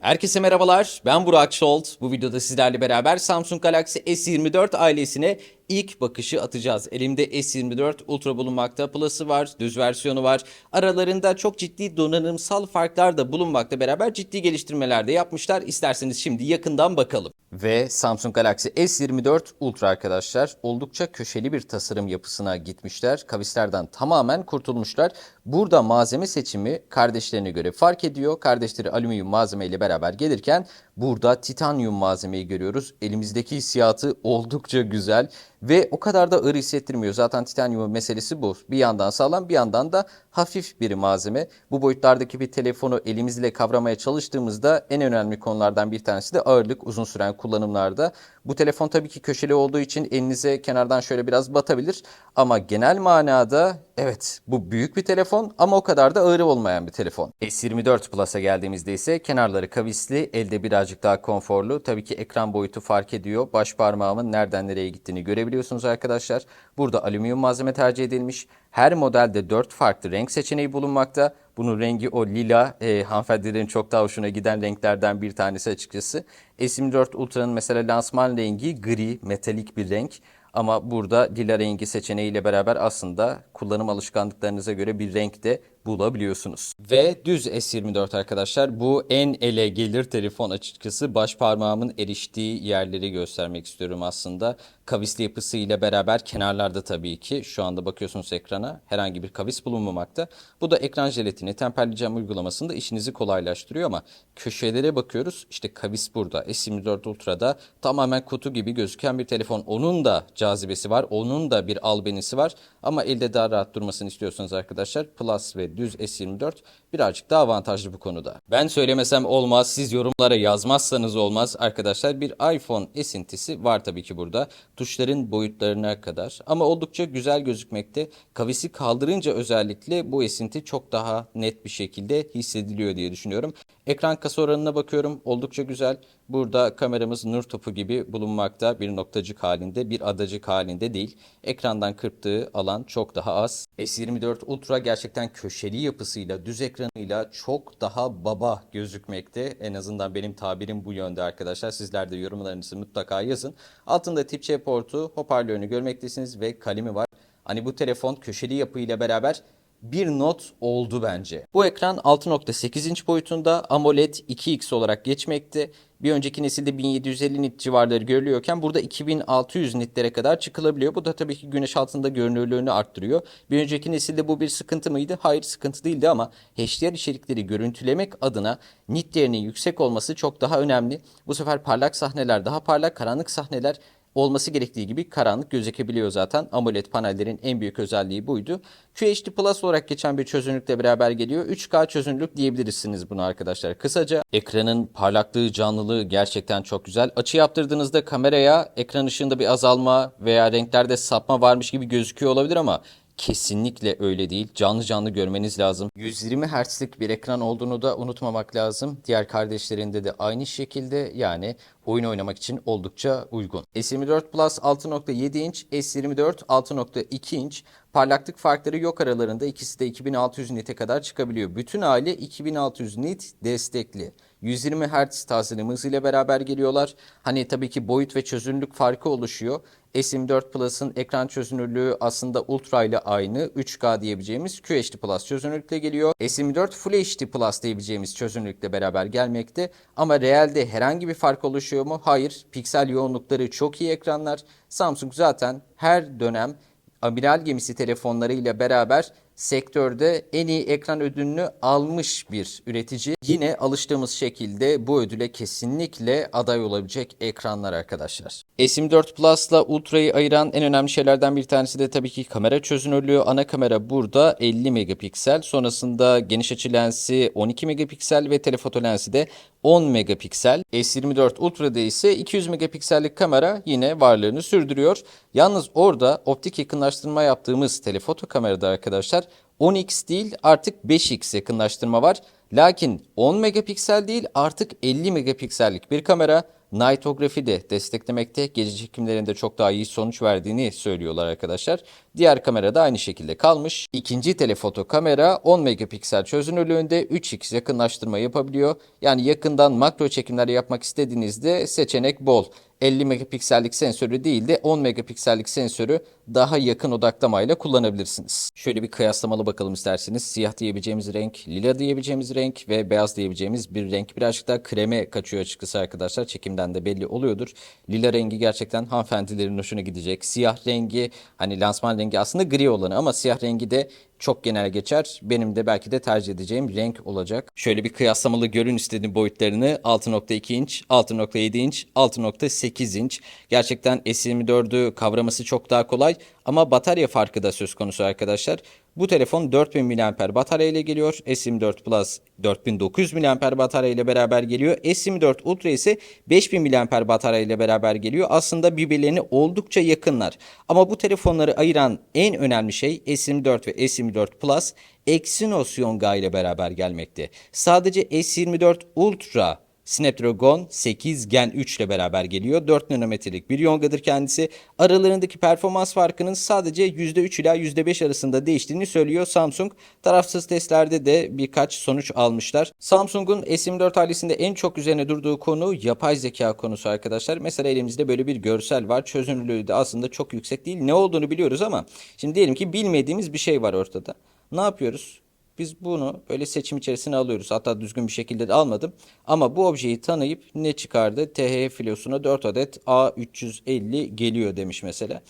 Herkese merhabalar. Ben Burak Şolt. Bu videoda sizlerle beraber Samsung Galaxy S24 ailesine ilk bakışı atacağız. Elimde S24 Ultra bulunmakta. Plus'ı var, düz versiyonu var. Aralarında çok ciddi donanımsal farklar da bulunmakta beraber ciddi geliştirmeler de yapmışlar. İsterseniz şimdi yakından bakalım. Ve Samsung Galaxy S24 Ultra arkadaşlar oldukça köşeli bir tasarım yapısına gitmişler. Kavislerden tamamen kurtulmuşlar. Burada malzeme seçimi kardeşlerine göre fark ediyor. Kardeşleri alüminyum malzeme ile beraber gelirken burada titanyum malzemeyi görüyoruz. Elimizdeki hissiyatı oldukça güzel ve o kadar da ağır hissettirmiyor. Zaten titanyumun meselesi bu. Bir yandan sağlam bir yandan da hafif bir malzeme. Bu boyutlardaki bir telefonu elimizle kavramaya çalıştığımızda en önemli konulardan bir tanesi de ağırlık uzun süren kullanımlarda. Bu telefon tabii ki köşeli olduğu için elinize kenardan şöyle biraz batabilir. Ama genel manada evet bu büyük bir telefon ama o kadar da ağır olmayan bir telefon. S24 Plus'a geldiğimizde ise kenarları kavisli, elde birazcık daha konforlu. Tabii ki ekran boyutu fark ediyor. Baş parmağımın nereden nereye gittiğini görebiliyorsunuz arkadaşlar. Burada alüminyum malzeme tercih edilmiş. Her modelde 4 farklı renk seçeneği bulunmakta. Bunun rengi o lila, e, hanımefendilerin çok daha hoşuna giden renklerden bir tanesi açıkçası. S24 Ultra'nın mesela lansman rengi gri, metalik bir renk. Ama burada lila rengi seçeneğiyle beraber aslında kullanım alışkanlıklarınıza göre bir renk de bulabiliyorsunuz. Ve düz S24 arkadaşlar bu en ele gelir telefon açıkçası baş parmağımın eriştiği yerleri göstermek istiyorum aslında. Kavisli yapısı ile beraber kenarlarda tabii ki şu anda bakıyorsunuz ekrana herhangi bir kavis bulunmamakta. Bu da ekran jelatini temperleyeceğim uygulamasında işinizi kolaylaştırıyor ama köşelere bakıyoruz işte kavis burada. S24 Ultra'da tamamen kutu gibi gözüken bir telefon. Onun da cazibesi var. Onun da bir albenisi var. Ama elde rahat durmasını istiyorsanız arkadaşlar Plus ve düz S24 birazcık daha avantajlı bu konuda. Ben söylemesem olmaz. Siz yorumlara yazmazsanız olmaz. Arkadaşlar bir iPhone esintisi var tabii ki burada. Tuşların boyutlarına kadar. Ama oldukça güzel gözükmekte. Kavisi kaldırınca özellikle bu esinti çok daha net bir şekilde hissediliyor diye düşünüyorum. Ekran kasa oranına bakıyorum. Oldukça güzel. Burada kameramız nur topu gibi bulunmakta. Bir noktacık halinde, bir adacık halinde değil. Ekrandan kırptığı alan çok daha az. S24 Ultra gerçekten köşeli yapısıyla, düz ekranıyla çok daha baba gözükmekte. En azından benim tabirim bu yönde arkadaşlar. Sizler de yorumlarınızı mutlaka yazın. Altında tip C portu, hoparlörünü görmektesiniz ve kalemi var. Hani bu telefon köşeli yapıyla beraber bir not oldu bence. Bu ekran 6.8 inç boyutunda AMOLED 2X olarak geçmekte. Bir önceki nesilde 1750 nit civarları görülüyorken burada 2600 nitlere kadar çıkılabiliyor. Bu da tabii ki güneş altında görünürlüğünü arttırıyor. Bir önceki nesilde bu bir sıkıntı mıydı? Hayır sıkıntı değildi ama HDR içerikleri görüntülemek adına nitlerinin yüksek olması çok daha önemli. Bu sefer parlak sahneler daha parlak, karanlık sahneler olması gerektiği gibi karanlık gözükebiliyor zaten. AMOLED panellerin en büyük özelliği buydu. QHD Plus olarak geçen bir çözünürlükle beraber geliyor. 3K çözünürlük diyebilirsiniz bunu arkadaşlar. Kısaca ekranın parlaklığı, canlılığı gerçekten çok güzel. Açı yaptırdığınızda kameraya ekran ışığında bir azalma veya renklerde sapma varmış gibi gözüküyor olabilir ama Kesinlikle öyle değil. Canlı canlı görmeniz lazım. 120 Hz'lik bir ekran olduğunu da unutmamak lazım. Diğer kardeşlerinde de aynı şekilde yani oyun oynamak için oldukça uygun. S24 Plus 6.7 inç, S24 6.2 inç. Parlaklık farkları yok aralarında. İkisi de 2600 nite kadar çıkabiliyor. Bütün aile 2600 nit destekli. 120 Hz tazeleme hızıyla beraber geliyorlar. Hani tabii ki boyut ve çözünürlük farkı oluşuyor. S24 Plus'ın ekran çözünürlüğü aslında Ultra ile aynı 3K diyebileceğimiz QHD Plus çözünürlükle geliyor. S24 Full HD Plus diyebileceğimiz çözünürlükle beraber gelmekte. Ama realde herhangi bir fark oluşuyor mu? Hayır. Piksel yoğunlukları çok iyi ekranlar. Samsung zaten her dönem amiral gemisi telefonlarıyla beraber sektörde en iyi ekran ödülünü almış bir üretici. Yine alıştığımız şekilde bu ödüle kesinlikle aday olabilecek ekranlar arkadaşlar. S24 Plus ile Ultra'yı ayıran en önemli şeylerden bir tanesi de tabii ki kamera çözünürlüğü. Ana kamera burada 50 megapiksel. Sonrasında geniş açı lensi 12 megapiksel ve telefoto lensi de 10 megapiksel. S24 Ultra'da ise 200 megapiksellik kamera yine varlığını sürdürüyor. Yalnız orada optik yakınlaştırma yaptığımız telefoto kamerada arkadaşlar 10x değil artık 5x yakınlaştırma var. Lakin 10 megapiksel değil artık 50 megapiksellik bir kamera Nightography de desteklemekte. Gece çekimlerinde çok daha iyi sonuç verdiğini söylüyorlar arkadaşlar. Diğer kamera da aynı şekilde kalmış. İkinci telefoto kamera 10 megapiksel çözünürlüğünde 3x yakınlaştırma yapabiliyor. Yani yakından makro çekimler yapmak istediğinizde seçenek bol. 50 megapiksellik sensörü değil de 10 megapiksellik sensörü daha yakın odaklamayla kullanabilirsiniz. Şöyle bir kıyaslamalı bakalım isterseniz. Siyah diyebileceğimiz renk, lila diyebileceğimiz renk ve beyaz diyebileceğimiz bir renk. Birazcık daha kreme kaçıyor açıkçası arkadaşlar. Çekimden de belli oluyordur. Lila rengi gerçekten hanımefendilerin hoşuna gidecek. Siyah rengi hani lansman rengi aslında gri olanı ama siyah rengi de çok genel geçer. Benim de belki de tercih edeceğim renk olacak. Şöyle bir kıyaslamalı görün istediğim boyutlarını 6.2 inç, 6.7 inç, 6.8 inç. Gerçekten S24'ü kavraması çok daha kolay ama batarya farkı da söz konusu arkadaşlar. Bu telefon 4000 mAh batarya ile geliyor. S24 Plus 4900 mAh batarya ile beraber geliyor. S24 Ultra ise 5000 mAh batarya ile beraber geliyor. Aslında birbirlerine oldukça yakınlar. Ama bu telefonları ayıran en önemli şey S24 ve S24 Plus Exynos Yonga ile beraber gelmekte. Sadece S24 Ultra Snapdragon 8 Gen 3 ile beraber geliyor. 4 nanometrelik bir yongadır kendisi. Aralarındaki performans farkının sadece %3 ila %5 arasında değiştiğini söylüyor Samsung. Tarafsız testlerde de birkaç sonuç almışlar. Samsung'un S24 ailesinde en çok üzerine durduğu konu yapay zeka konusu arkadaşlar. Mesela elimizde böyle bir görsel var. Çözünürlüğü de aslında çok yüksek değil. Ne olduğunu biliyoruz ama şimdi diyelim ki bilmediğimiz bir şey var ortada. Ne yapıyoruz? Biz bunu böyle seçim içerisine alıyoruz. Hatta düzgün bir şekilde de almadım. Ama bu objeyi tanıyıp ne çıkardı? THE filosuna 4 adet A350 geliyor demiş mesela.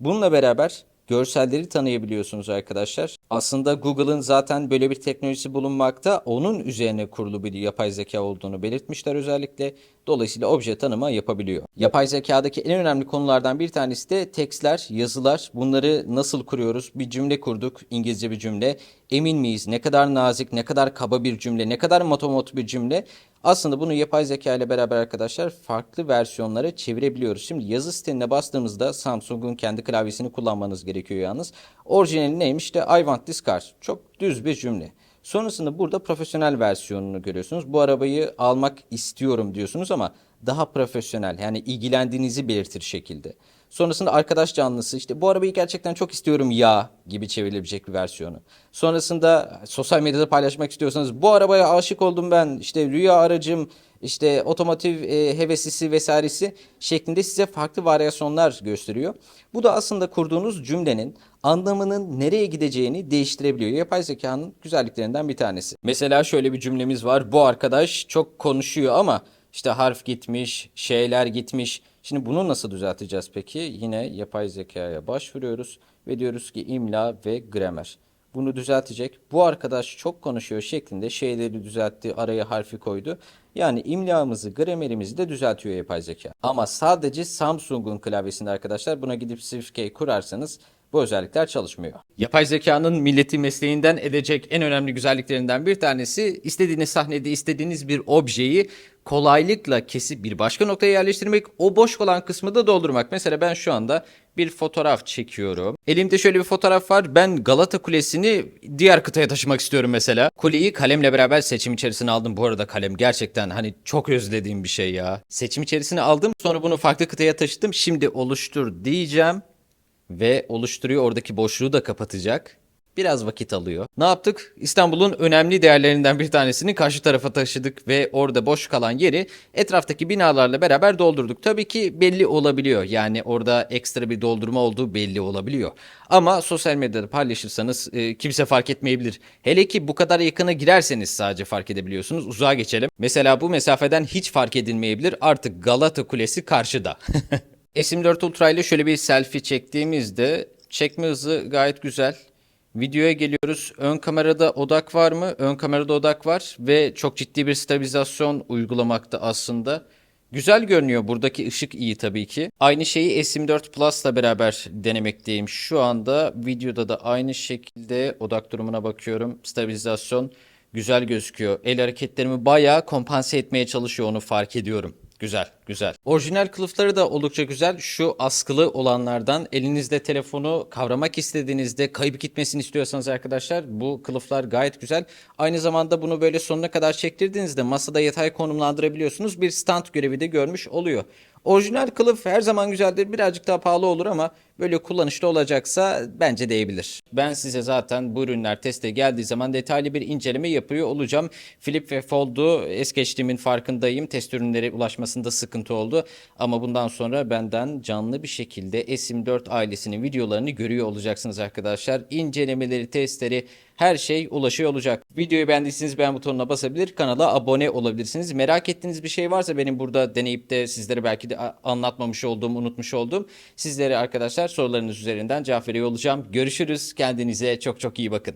Bununla beraber görselleri tanıyabiliyorsunuz arkadaşlar. Aslında Google'ın zaten böyle bir teknolojisi bulunmakta. Onun üzerine kurulu bir yapay zeka olduğunu belirtmişler özellikle. Dolayısıyla obje tanıma yapabiliyor. Yapay zekadaki en önemli konulardan bir tanesi de tekstler, yazılar. Bunları nasıl kuruyoruz? Bir cümle kurduk, İngilizce bir cümle. Emin miyiz? Ne kadar nazik, ne kadar kaba bir cümle, ne kadar motomot bir cümle? Aslında bunu yapay zeka ile beraber arkadaşlar farklı versiyonlara çevirebiliyoruz. Şimdi yazı siteline bastığımızda Samsung'un kendi klavyesini kullanmanız gerekiyor yalnız. Orijinali neymiş? İşte I want this car. Çok düz bir cümle. Sonrasında burada profesyonel versiyonunu görüyorsunuz. Bu arabayı almak istiyorum diyorsunuz ama daha profesyonel yani ilgilendiğinizi belirtir şekilde. Sonrasında arkadaş canlısı işte bu arabayı gerçekten çok istiyorum ya gibi çevrilebilecek bir versiyonu. Sonrasında sosyal medyada paylaşmak istiyorsanız bu arabaya aşık oldum ben işte rüya aracım işte otomotiv e, heveslisi vesairesi şeklinde size farklı varyasyonlar gösteriyor. Bu da aslında kurduğunuz cümlenin anlamının nereye gideceğini değiştirebiliyor. Yapay zekanın güzelliklerinden bir tanesi. Mesela şöyle bir cümlemiz var. Bu arkadaş çok konuşuyor ama işte harf gitmiş, şeyler gitmiş. Şimdi bunu nasıl düzelteceğiz peki? Yine yapay zekaya başvuruyoruz ve diyoruz ki imla ve gramer. Bunu düzeltecek. Bu arkadaş çok konuşuyor şeklinde şeyleri düzeltti, araya harfi koydu. Yani imlamızı, gramerimizi de düzeltiyor yapay zeka. Ama sadece Samsung'un klavyesinde arkadaşlar buna gidip Swift kurarsanız bu özellikler çalışmıyor. Yapay zekanın milleti mesleğinden edecek en önemli güzelliklerinden bir tanesi istediğiniz sahnede istediğiniz bir objeyi kolaylıkla kesip bir başka noktaya yerleştirmek, o boş kalan kısmı da doldurmak. Mesela ben şu anda bir fotoğraf çekiyorum. Elimde şöyle bir fotoğraf var. Ben Galata Kulesi'ni diğer kıtaya taşımak istiyorum mesela. Kuleyi kalemle beraber seçim içerisine aldım. Bu arada kalem gerçekten hani çok özlediğim bir şey ya. Seçim içerisine aldım. Sonra bunu farklı kıtaya taşıdım. Şimdi oluştur diyeceğim ve oluşturuyor. Oradaki boşluğu da kapatacak. Biraz vakit alıyor. Ne yaptık? İstanbul'un önemli değerlerinden bir tanesini karşı tarafa taşıdık ve orada boş kalan yeri etraftaki binalarla beraber doldurduk. Tabii ki belli olabiliyor. Yani orada ekstra bir doldurma olduğu belli olabiliyor. Ama sosyal medyada paylaşırsanız e, kimse fark etmeyebilir. Hele ki bu kadar yakına girerseniz sadece fark edebiliyorsunuz. Uzağa geçelim. Mesela bu mesafeden hiç fark edilmeyebilir. Artık Galata Kulesi karşıda. S24 Ultra ile şöyle bir selfie çektiğimizde çekme hızı gayet güzel. Videoya geliyoruz. Ön kamerada odak var mı? Ön kamerada odak var ve çok ciddi bir stabilizasyon uygulamakta aslında. Güzel görünüyor. Buradaki ışık iyi tabii ki. Aynı şeyi S24 Plus'la beraber denemekteyim. Şu anda videoda da aynı şekilde odak durumuna bakıyorum. Stabilizasyon güzel gözüküyor. El hareketlerimi bayağı kompanse etmeye çalışıyor onu fark ediyorum. Güzel. Güzel. Orijinal kılıfları da oldukça güzel. Şu askılı olanlardan elinizde telefonu kavramak istediğinizde kayıp gitmesini istiyorsanız arkadaşlar bu kılıflar gayet güzel. Aynı zamanda bunu böyle sonuna kadar çektirdiğinizde masada yatay konumlandırabiliyorsunuz. Bir stand görevi de görmüş oluyor. Orijinal kılıf her zaman güzeldir. Birazcık daha pahalı olur ama böyle kullanışlı olacaksa bence değebilir. Ben size zaten bu ürünler teste geldiği zaman detaylı bir inceleme yapıyor olacağım. Flip ve Fold'u es geçtiğimin farkındayım. Test ürünleri ulaşmasında sıkıntı oldu. Ama bundan sonra benden canlı bir şekilde S24 ailesinin videolarını görüyor olacaksınız arkadaşlar. İncelemeleri, testleri her şey ulaşıyor olacak. Videoyu beğendiyseniz beğen butonuna basabilir, kanala abone olabilirsiniz. Merak ettiğiniz bir şey varsa benim burada deneyip de sizlere belki de anlatmamış olduğum, unutmuş olduğum sizlere arkadaşlar sorularınız üzerinden cevap veriyor olacağım. Görüşürüz. Kendinize çok çok iyi bakın.